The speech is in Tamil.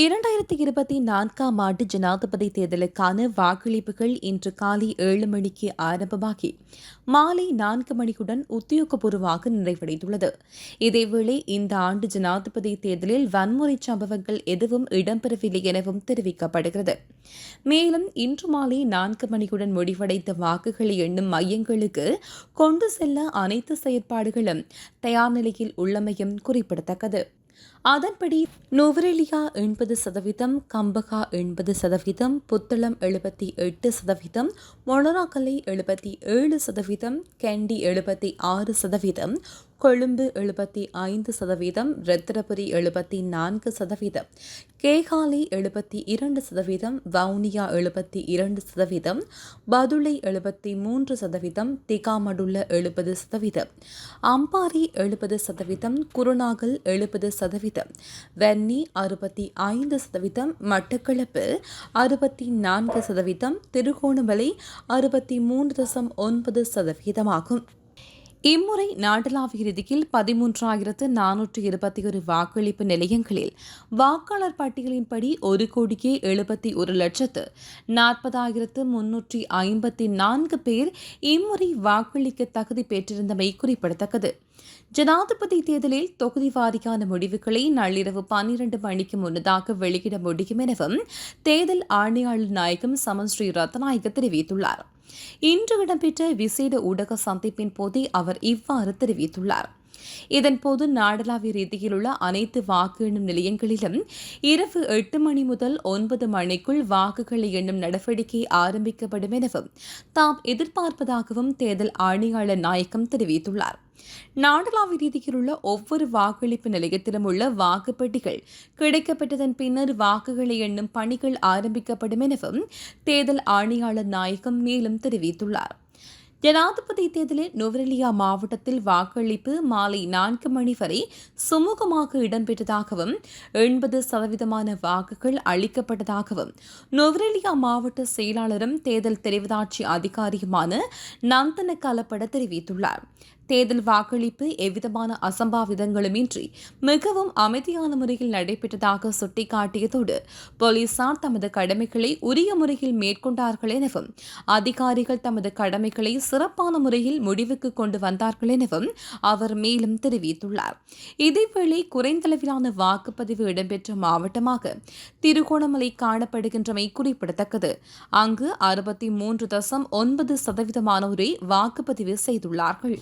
இரண்டாயிரத்தி இருபத்தி நான்காம் ஆண்டு ஜனாதிபதி தேர்தலுக்கான வாக்களிப்புகள் இன்று காலை ஏழு மணிக்கு ஆரம்பமாகி மாலை நான்கு மணிக்குடன் உத்தியோகபூர்வமாக நிறைவடைந்துள்ளது. இதேவேளை இந்த ஆண்டு ஜனாதிபதி தேர்தலில் வன்முறை சம்பவங்கள் எதுவும் இடம்பெறவில்லை எனவும் தெரிவிக்கப்படுகிறது. மேலும் இன்று மாலை நான்கு மணிக்குடன் முடிவடைந்த வாக்குகளை எண்ணும் மையங்களுக்கு கொண்டு செல்ல அனைத்து செயற்பாடுகளும் தயார் நிலையில் உள்ளமையும் குறிப்பிடத்தக்கது. அதன்படி நுவரெலியா எண்பது சதவீதம் கம்பகா எண்பது சதவீதம் புத்தளம் எழுபத்தி எட்டு சதவீதம் மொனராக்கலை எழுபத்தி ஏழு சதவீதம் கெண்டி எழுபத்தி ஆறு சதவீதம் கொழும்பு எழுபத்தி ஐந்து சதவீதம் ரத்திரபுரி எழுபத்தி நான்கு சதவீதம் கேகாலி எழுபத்தி இரண்டு சதவீதம் வவுனியா எழுபத்தி இரண்டு சதவீதம் பதுளை எழுபத்தி மூன்று சதவீதம் திகாமடுள்ள எழுபது சதவீதம் அம்பாரி எழுபது சதவீதம் குருநாகல் எழுபது சதவீதம் வென்னி அறுபத்தி ஐந்து சதவீதம் மட்டக்களப்பு அறுபத்தி நான்கு சதவீதம் திருகோணமலை அறுபத்தி மூன்று தசம் ஒன்பது சதவீதமாகும். இம்முறை நாடளாவிய இறுதியில் பதிமூன்றாயிரத்து நானூற்று இருபத்தி ஒரு வாக்களிப்பு நிலையங்களில் வாக்காளர் பட்டியலின்படி ஒரு கோடியே எழுபத்தி ஒரு லட்சத்து நாற்பதாயிரத்து முன்னூற்றி ஐம்பத்தி நான்கு பேர் இம்முறை வாக்களிக்க தகுதி பெற்றிருந்தமை குறிப்பிடத்தக்கது. ஜனாதிபதி தேர்தலில் தொகுதி வாரியான முடிவுகளை நள்ளிரவு பன்னிரண்டு மணிக்கு முன்னதாக வெளியிட முடியும் எனவும் தேர்தல் ஆணையாளர் நாயகம் சமன் ஸ்ரீ ரத்நாயக தெரிவித்துள்ளார். இன்று இடம்பெற்ற விசேட ஊடக சந்திப்பின் போதே அவர் இவ்வாறு தெரிவித்துள்ளார். இதன்போது நாடளாவிய ரீதியிலுள்ள அனைத்து வாக்கு எண்ணும் நிலையங்களிலும் இரவு எட்டு மணி முதல் ஒன்பது மணிக்குள் வாக்குகளை எண்ணும் நடவடிக்கை ஆரம்பிக்கப்படும் எனவும் தாம் எதிர்பார்ப்பதாகவும் தேர்தல் ஆணையாளர் நாயக்கம் தெரிவித்துள்ளார். நாடளாவிய ரீதியில் உள்ள ஒவ்வொரு வாக்களிப்பு நிலையத்திலும் உள்ள வாக்குப்பெட்டிகள் கிடைக்கப்பட்டதன் பின்னர் வாக்குகளை எண்ணும் பணிகள் ஆரம்பிக்கப்படும் எனவும் தேர்தல் ஆணையாளர் நாயகம் மேலும் தெரிவித்துள்ளார். ஜனாதிபதி தேர்தலில் நுவரெலியா மாவட்டத்தில் வாக்களிப்பு மாலை நான்கு மணி வரை சுமூகமாக இடம்பெற்றதாகவும் எண்பது சதவீதமான வாக்குகள் அளிக்கப்பட்டதாகவும் நுவரெலியா மாவட்ட செயலாளரும் தேர்தல் தெரிவதாட்சி அதிகாரியுமான நந்தன கலப்பட தெரிவித்துள்ளார். தேர்தல் வாக்களிப்பு எவ்விதமான அசம்பாவிதங்களுமின்றி மிகவும் அமைதியான முறையில் நடைபெற்றதாக சுட்டிக்காட்டியதோடு போலீசார் தமது கடமைகளை உரிய முறையில் மேற்கொண்டார்கள் எனவும் அதிகாரிகள் தமது கடமைகளை சிறப்பான முறையில் முடிவுக்கு கொண்டு வந்தார்கள் எனவும் அவர் மேலும் தெரிவித்துள்ளார். இதேவேளை குறைந்தளவிலான வாக்குப்பதிவு இடம்பெற்ற மாவட்டமாக திருகோணமலை காணப்படுகின்றமை குறிப்பிடத்தக்கது. அங்கு அறுபத்தி மூன்று தசம் ஒன்பது சதவீதமானோரை வாக்குப்பதிவு செய்துள்ளார்கள்.